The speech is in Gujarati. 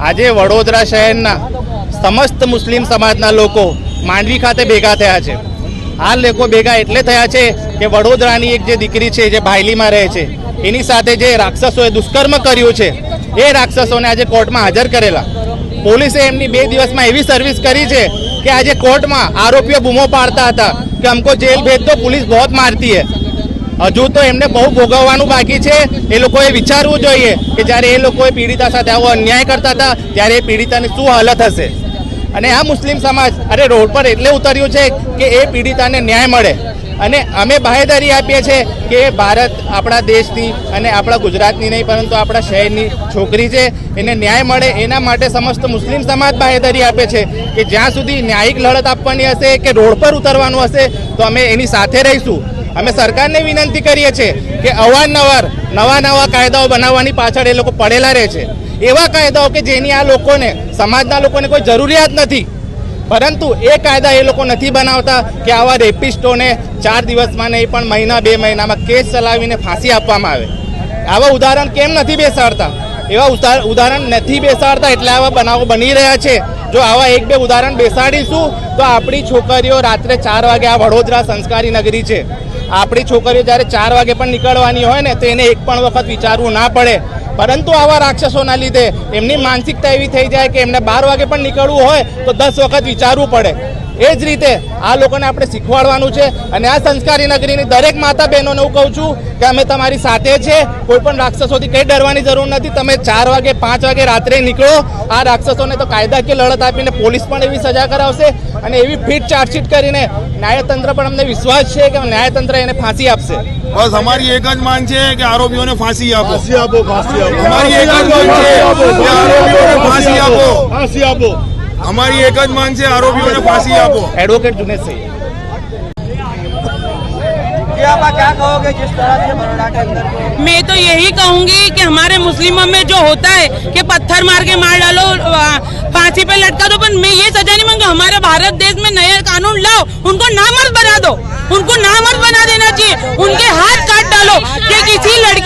આજે વડોદરા શહેરના સમસ્ત મુસ્લિમ સમાજના લોકો માંડવી ખાતે ભેગા થયા છે. આ લોકો ભેગા એટલે થયા છે કે વડોદરાની એક જે દીકરી છે, જે ભાયલીમાં રહે છે, એની સાથે જે રાક્ષસોએ દુષ્કર્મ કર્યું છે, એ રાક્ષસોને આજે કોર્ટમાં હાજર કરેલા. પોલીસે એમની બે દિવસમાં એવી સર્વિસ કરી છે કે આજે કોર્ટમાં આરોપીઓ બૂમો પાડતા હતા કે અમકો જેલ ભેજ તો પોલીસ બહુ મારતી હૈ. હજુ તો એમને બહુ ભોગવવાનું બાકી છે. એ લોકોએ વિચારવું જોઈએ કે જ્યારે એ લોકોએ પીડિતા સાથે આવો અન્યાય કરતા હતા, ત્યારે એ પીડિતાની શું હાલત હશે? અને આ મુસ્લિમ સમાજ, અરે રોડ પર એટલે ઉતર્યું છે કે એ પીડિતાને ન્યાય મળે. અને અમે બાહેદારી આપીએ છીએ કે ભારત આપણા દેશની અને આપણા ગુજરાતની નહીં, પરંતુ આપણા શહેરની છોકરી છે. એને ન્યાય મળે. એના માટે સમસ્ત મુસ્લિમ સમાજ બાહેદારી આપે છે કે જ્યાં સુધી ન્યાયિક લડત આપવાની હશે કે રોડ પર ઉતરવાનું હશે, તો અમે એની સાથે રહીશું. અમે સરકારને વિનંતી કરીએ છીએ કે અવારનવાર નવા નવા કાયદાઓ બનાવવાની પાછળ એ લોકો પડેલા રહે છે. એવા કાયદાઓ કે જેની આ લોકોને, સમાજના લોકોને કોઈ જરૂરિયાત નથી. પરંતુ એ કાયદા એ લોકો નથી બનાવતા કે આવા રેપિસ્ટોને ચાર દિવસમાં નહીં, પણ મહિના, બે મહિનામાં કેસ ચલાવીને ફાંસી આપવામાં આવે. આવા ઉદાહરણ કેમ નથી બેસાડતા? એવા ઉદાહરણ નથી બેસાડતા એટલે આવા બનાવો બની રહ્યા છે. જો આવા એક બે ઉદાહરણ બેસાડીશું, તો આપણી છોકરીઓ રાત્રે ચાર વાગે આ વડોદરા સંસ્કારી નગરી છે. આપણી છોકરીઓ જ્યારે ચાર વાગે પણ નીકળવાની હોય ને, તો એને એક પણ વખત વિચારવું ના પડે. પરંતુ આવા રાક્ષસોના લીધે એમની માનસિકતા એવી થઈ જાય કે એમને બાર વાગે પણ નીકળવું હોય તો દસ વખત વિચારવું પડે. એ જ રીતે આ લોકોને આપણે શીખવાડવાનું છે અને આ સંસ્કારી નગરીની દરેક માતા બહેનોને હું કહું છું કે અમે તમારી સાથે છે, કોઈ પણ રાક્ષસોથી કંઈ ડરવાની જરૂર નથી. તમે ચાર વાગે, પાંચ વાગે રાત્રે નીકળો. આ રાક્ષસોને તો કાયદાકીય લડત આપીને પોલીસ પણ એવી સજા કરાવશે અને એવી ફિટ ચાર્જશીટ કરીને ન્યાયતંત્ર પણ અમને વિશ્વાસ છે કે ન્યાયતંત્ર એને ફાંસી આપશે. બસ અમારી એક જ માંગ છે કે આરોપીઓને ફાંસી આપો ફાંસી આપો ફાંસી આપો અમારી એક જ માંગ છે કે આરોપીઓને ફાંસી આપો ફાંસી આપો અમારી એક જ માંગ છે આરોપીઓને ફાંસી આપો એડવોકેટ જુનેદ સૈયદ ये आप क्या कहोगे जिस तरह से बड़ोड़ा के अंदर जो मैं तो यही कहूंगी कि हमारे मुस्लिमों में जो होता है कि पत्थर मार के मार डालो आ, फांसी पे लटका दो पर मैं ये सजा नहीं मांगा हमारे भारत देश में नया कानून लाओ उनको नामर्द बना दो उनको नामर्द बना देना चाहिए उनके हाथ काट डालो कि किसी लड़की